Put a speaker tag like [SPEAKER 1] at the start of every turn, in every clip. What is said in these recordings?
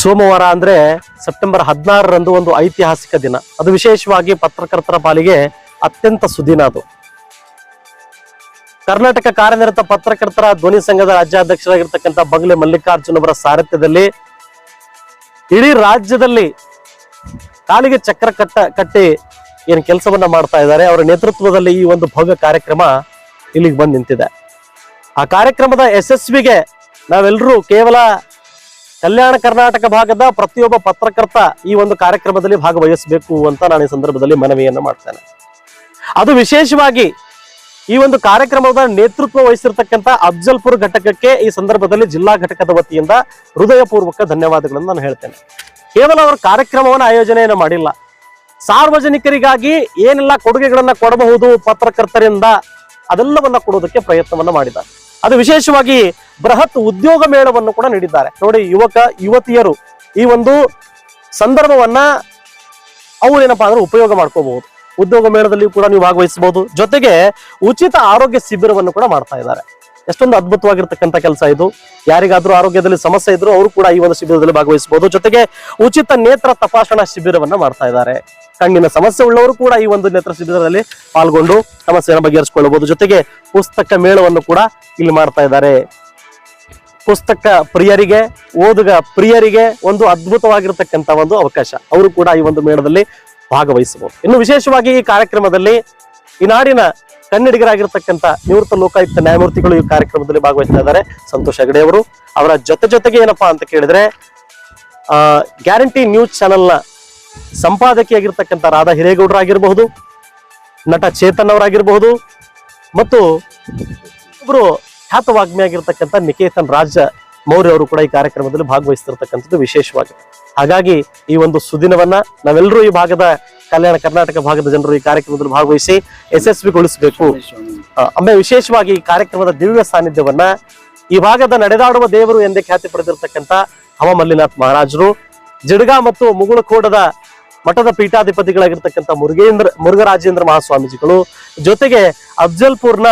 [SPEAKER 1] ಸೋಮವಾರ ಅಂದ್ರೆ ಸೆಪ್ಟೆಂಬರ್ ಹದಿನಾರರಂದು ಒಂದು ಐತಿಹಾಸಿಕ ದಿನ. ಅದು ವಿಶೇಷವಾಗಿ ಪತ್ರಕರ್ತರ ಪಾಲಿಗೆ ಅತ್ಯಂತ ಸುದಿನ ಅದು. ಕರ್ನಾಟಕ ಕಾರ್ಯನಿರತ ಪತ್ರಕರ್ತರ ಧ್ವನಿ ಸಂಘದ ರಾಜ್ಯಾಧ್ಯಕ್ಷರಾಗಿರ್ತಕ್ಕಂಥ ಬಂಗ್ಲೆ ಮಲ್ಲಿಕಾರ್ಜುನ್ ಅವರ ಸಾರಥ್ಯದಲ್ಲಿ ಇಡೀ ರಾಜ್ಯದಲ್ಲಿ ಕಾಲಿಗೆ ಚಕ್ರ ಕಟ್ಟ, ಕಟ್ಟಿ ಏನು ಕೆಲಸವನ್ನ ಮಾಡ್ತಾ ಇದ್ದಾರೆ. ಅವರ ನೇತೃತ್ವದಲ್ಲಿ ಈ ಒಂದು ಭವ್ಯ ಕಾರ್ಯಕ್ರಮ ಇಲ್ಲಿಗೆ ಬಂದು ನಿಂತಿದೆ. ಆ ಕಾರ್ಯಕ್ರಮದ ಯಶಸ್ವಿಗೆ ನಾವೆಲ್ಲರೂ ಕೇವಲ ಕಲ್ಯಾಣ ಕರ್ನಾಟಕ ಭಾಗದ ಪ್ರತಿಯೊಬ್ಬ ಪತ್ರಕರ್ತ ಈ ಒಂದು ಕಾರ್ಯಕ್ರಮದಲ್ಲಿ ಭಾಗವಹಿಸಬೇಕು ಅಂತ ನಾನು ಈ ಸಂದರ್ಭದಲ್ಲಿ ಮನವಿಯನ್ನು ಮಾಡ್ತೇನೆ. ಅದು ವಿಶೇಷವಾಗಿ ಈ ಒಂದು ಕಾರ್ಯಕ್ರಮದ ನೇತೃತ್ವ ವಹಿಸಿರ್ತಕ್ಕಂಥ ಅಫ್ಜಲ್ಪುರ್ ಘಟಕಕ್ಕೆ ಈ ಸಂದರ್ಭದಲ್ಲಿ ಜಿಲ್ಲಾ ಘಟಕದ ವತಿಯಿಂದ ಹೃದಯಪೂರ್ವಕ ಧನ್ಯವಾದಗಳನ್ನು ನಾನು ಹೇಳ್ತೇನೆ. ಕೇವಲ ಅವರು ಕಾರ್ಯಕ್ರಮವನ್ನು ಆಯೋಜನೆಯನ್ನು ಮಾಡಿಲ್ಲ. ಸಾರ್ವಜನಿಕರಿಗಾಗಿ ಏನೆಲ್ಲ ಕೊಡುಗೆಗಳನ್ನು ಕೊಡಬಹುದು ಪತ್ರಕರ್ತರಿಂದ ಅದೆಲ್ಲವನ್ನ ಕೊಡೋದಕ್ಕೆ ಪ್ರಯತ್ನವನ್ನ ಮಾಡಿದ್ದಾರೆ. ಅದು ವಿಶೇಷವಾಗಿ ಬೃಹತ್ ಉದ್ಯೋಗ ಮೇಳವನ್ನು ಕೂಡ ನೀಡಿದ್ದಾರೆ. ನೋಡಿ, ಯುವಕ, ಯುವತಿಯರು ಈ ಒಂದು ಸಂದರ್ಭವನ್ನ ಅವ್ರೇನಪ್ಪಾ ಅಂದ್ರೆ ಉಪಯೋಗ ಮಾಡ್ಕೋಬಹುದು. ಉದ್ಯೋಗ ಮೇಳದಲ್ಲಿ ಕೂಡ ನೀವು ಭಾಗವಹಿಸಬಹುದು. ಜೊತೆಗೆ ಉಚಿತ ಆರೋಗ್ಯ ಶಿಬಿರವನ್ನು ಕೂಡ ಮಾಡ್ತಾ ಇದ್ದಾರೆ. ಎಷ್ಟೊಂದು ಅದ್ಭುತವಾಗಿರ್ತಕ್ಕಂಥ ಕೆಲಸ ಇದು. ಯಾರಿಗಾದ್ರೂ ಆರೋಗ್ಯದಲ್ಲಿ ಸಮಸ್ಯೆ ಇದ್ರು ಅವರು ಕೂಡ ಈ ಒಂದು ಶಿಬಿರದಲ್ಲಿ ಭಾಗವಹಿಸಬಹುದು. ಜೊತೆಗೆ ಉಚಿತ ನೇತ್ರ ತಪಾಸಣಾ ಶಿಬಿರವನ್ನ ಮಾಡ್ತಾ ಇದ್ದಾರೆ. ಕಣ್ಣಿನ ಸಮಸ್ಯೆ ಉಳ್ಳವರು ಕೂಡ ಈ ಒಂದು ನೇತ್ರ ಶಿಬಿರದಲ್ಲಿ ಪಾಲ್ಗೊಂಡು ಸಮಸ್ಯೆಯನ್ನು ಬಗೆಹರಿಸಿಕೊಳ್ಳಬಹುದು. ಜೊತೆಗೆ ಪುಸ್ತಕ ಮೇಳವನ್ನು ಕೂಡ ಇಲ್ಲಿ ಮಾಡ್ತಾ ಇದ್ದಾರೆ. ಪುಸ್ತಕ ಪ್ರಿಯರಿಗೆ, ಓದುಗ ಪ್ರಿಯರಿಗೆ ಒಂದು ಅದ್ಭುತವಾಗಿರ್ತಕ್ಕಂಥ ಒಂದು ಅವಕಾಶ. ಅವರು ಕೂಡ ಈ ಒಂದು ಮೇಳದಲ್ಲಿ ಭಾಗವಹಿಸಬಹುದು. ಇನ್ನು ವಿಶೇಷವಾಗಿ ಈ ಕಾರ್ಯಕ್ರಮದಲ್ಲಿ ಈ ನಾಡಿನ ಕನ್ನಡಿಗರಾಗಿರ್ತಕ್ಕಂಥ ನಿವೃತ್ತ ಲೋಕಾಯುಕ್ತ ನ್ಯಾಯಮೂರ್ತಿಗಳು ಈ ಕಾರ್ಯಕ್ರಮದಲ್ಲಿ ಭಾಗವಹಿಸ್ತಾ ಇದ್ದಾರೆ. ಸಂತೋಷ್ ಹೆಗಡೆ ಅವರು. ಅವರ ಜೊತೆ ಜೊತೆಗೆ ಏನಪ್ಪಾ ಅಂತ ಕೇಳಿದ್ರೆ ಗ್ಯಾರಂಟಿ ನ್ಯೂಸ್ ಚಾನೆಲ್ನ ಸಂಪಾದಕಿಯಾಗಿರ್ತಕ್ಕಂಥ ರಾಧಾ ಹಿರೇಗೌಡರಾಗಿರಬಹುದು ನಟ ಚೇತನ್ ಅವರಾಗಿರಬಹುದು, ಮತ್ತು ಇಬ್ಬರು ಖ್ಯಾತ ವಾಗ್ಮಿಯಾಗಿರ್ತಕ್ಕಂಥ ನಿಕೇತನ್ ರಾಜ ಮೌರ್ಯ ಅವರು ಕೂಡ ಈ ಕಾರ್ಯಕ್ರಮದಲ್ಲಿ ಭಾಗವಹಿಸ್ತಿರ್ತಕ್ಕಂಥದ್ದು ವಿಶೇಷವಾಗಿದೆ. ಹಾಗಾಗಿ ಈ ಒಂದು ಸುದಿನವನ್ನ ನಾವೆಲ್ಲರೂ ಈ ಭಾಗದ ಕಲ್ಯಾಣ ಕರ್ನಾಟಕ ಭಾಗದ ಜನರು ಈ ಕಾರ್ಯಕ್ರಮದಲ್ಲಿ ಭಾಗವಹಿಸಿ ಯಶಸ್ವಿಗೊಳಿಸಬೇಕು ಅಮ್ಮೆ ವಿಶೇಷವಾಗಿ ಈ ಕಾರ್ಯಕ್ರಮದ ದಿವ್ಯ ಸಾನ್ನಿಧ್ಯವನ್ನ ಈ ಭಾಗದ ನಡೆದಾಡುವ ದೇವರು ಎಂದೇ ಖ್ಯಾತಿ ಪಡೆದಿರತಕ್ಕಂತ ಹಮ ಮಲ್ಲಿನಾಥ್ ಮಹಾರಾಜರು, ಜಿಡ್ಗ ಮತ್ತು ಮುಗುಳಕೋಡದ ಮಠದ ಪೀಠಾಧಿಪತಿಗಳಾಗಿರ್ತಕ್ಕಂಥ ಮುರುಗೇಂದ್ರ, ಮುರುಘರಾಜೇಂದ್ರ ಮಹಾಸ್ವಾಮೀಜಿಗಳು, ಜೊತೆಗೆ ಅಫ್ಜಲ್ಪುರ್ನ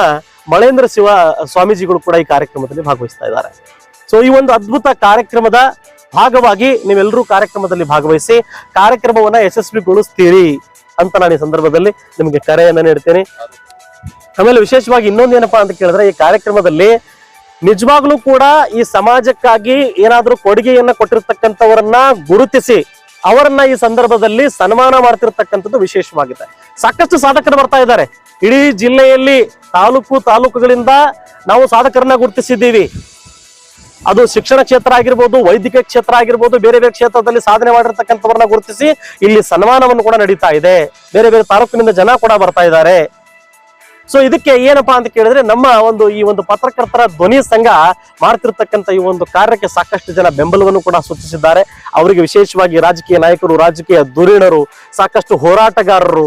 [SPEAKER 1] ಮಳೇಂದ್ರ ಶಿವ ಸ್ವಾಮೀಜಿಗಳು ಕೂಡ ಈ ಕಾರ್ಯಕ್ರಮದಲ್ಲಿ ಭಾಗವಹಿಸ್ತಾ ಇದ್ದಾರೆ. ಸೊ ಈ ಒಂದು ಅದ್ಭುತ ಕಾರ್ಯಕ್ರಮದ ಭಾಗವಾಗಿ ನೀವೆಲ್ಲರೂ ಕಾರ್ಯಕ್ರಮದಲ್ಲಿ ಭಾಗವಹಿಸಿ ಕಾರ್ಯಕ್ರಮವನ್ನ ಯಶಸ್ವಿಗೊಳಿಸ್ತೀರಿ ಅಂತ ನಾನು ಈ ಸಂದರ್ಭದಲ್ಲಿ ನಿಮಗೆ ಕರೆಯನ್ನ ನೀಡ್ತೇನೆ. ಆಮೇಲೆ ವಿಶೇಷವಾಗಿ ಇನ್ನೊಂದೇನಪ್ಪಾ ಅಂತ ಕೇಳಿದ್ರೆ ಈ ಕಾರ್ಯಕ್ರಮದಲ್ಲಿ ನಿಜವಾಗ್ಲೂ ಕೂಡ ಈ ಸಮಾಜಕ್ಕಾಗಿ ಏನಾದ್ರೂ ಕೊಡುಗೆಯನ್ನ ಕೊಟ್ಟಿರ್ತಕ್ಕಂಥವರನ್ನ ಗುರುತಿಸಿ ಅವರನ್ನ ಈ ಸಂದರ್ಭದಲ್ಲಿ ಸನ್ಮಾನ ಮಾಡ್ತಿರ್ತಕ್ಕಂಥದ್ದು ವಿಶೇಷವಾಗಿದೆ. ಸಾಕಷ್ಟು ಸಾಧಕರು ಬರ್ತಾ ಇದ್ದಾರೆ. ಇಡೀ ಜಿಲ್ಲೆಯಲ್ಲಿ ತಾಲೂಕು ತಾಲೂಕುಗಳಿಂದ ನಾವು ಸಾಧಕರನ್ನ ಗುರುತಿಸಿದ್ದೀವಿ. ಅದು ಶಿಕ್ಷಣ ಕ್ಷೇತ್ರ ಆಗಿರ್ಬೋದು, ವೈದ್ಯಕೀಯ ಕ್ಷೇತ್ರ ಆಗಿರ್ಬೋದು, ಬೇರೆ ಬೇರೆ ಕ್ಷೇತ್ರದಲ್ಲಿ ಸಾಧನೆ ಮಾಡಿರ್ತಕ್ಕಂಥವ್ರನ್ನ ಗುರುತಿಸಿ ಇಲ್ಲಿ ಸನ್ಮಾನವನ್ನು ಕೂಡ ನಡೀತಾ ಇದೆ. ಬೇರೆ ಬೇರೆ ತಾಲೂಕಿನಿಂದ ಜನ ಕೂಡ ಬರ್ತಾ ಇದ್ದಾರೆ. ಸೊ ಇದಕ್ಕೆ ಏನಪ್ಪಾ ಅಂತ ಕೇಳಿದ್ರೆ ನಮ್ಮ ಒಂದು ಈ ಒಂದು ಪತ್ರಕರ್ತರ ಧ್ವನಿ ಸಂಘ ಮಾಡ್ತಿರ್ತಕ್ಕಂಥ ಈ ಒಂದು ಕಾರ್ಯಕ್ಕೆ ಸಾಕಷ್ಟು ಜನ ಬೆಂಬಲವನ್ನು ಕೂಡ ಸೂಚಿಸಿದ್ದಾರೆ. ಅವರಿಗೆ ವಿಶೇಷವಾಗಿ ರಾಜಕೀಯ ನಾಯಕರು, ರಾಜಕೀಯ ಧುರೀಣರು, ಸಾಕಷ್ಟು ಹೋರಾಟಗಾರರು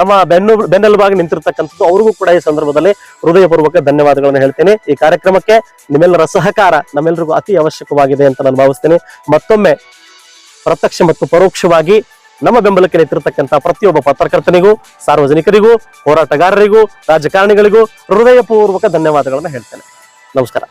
[SPEAKER 1] ನಮ್ಮ ಬೆನ್ನು ಬೆನ್ನೆಲುಬಾಗಿ ನಿಂತಿರ್ತಕ್ಕಂಥದ್ದು ಅವ್ರಿಗೂ ಕೂಡ ಈ ಸಂದರ್ಭದಲ್ಲಿ ಹೃದಯಪೂರ್ವಕ ಧನ್ಯವಾದಗಳನ್ನು ಹೇಳ್ತೇನೆ. ಈ ಕಾರ್ಯಕ್ರಮಕ್ಕೆ ನಿಮ್ಮೆಲ್ಲರ ಸಹಕಾರ ನಮ್ಮೆಲ್ಲರಿಗೂ ಅತಿ ಅವಶ್ಯಕವಾಗಿದೆ ಅಂತ ನಾನು ಭಾವಿಸ್ತೇನೆ. ಮತ್ತೊಮ್ಮೆ ಪ್ರತ್ಯಕ್ಷ ಮತ್ತು ಪರೋಕ್ಷವಾಗಿ ನಮ್ಮ ಬೆಂಬಲಕ್ಕೆ ನಿಂತಿರತಕ್ಕಂಥ ಪ್ರತಿಯೊಬ್ಬ ಪತ್ರಕರ್ತನಿಗೂ, ಸಾರ್ವಜನಿಕರಿಗೂ, ಹೋರಾಟಗಾರರಿಗೂ, ರಾಜಕಾರಣಿಗಳಿಗೂ ಹೃದಯಪೂರ್ವಕ ಧನ್ಯವಾದಗಳನ್ನು ಹೇಳ್ತೇನೆ. ನಮಸ್ಕಾರ.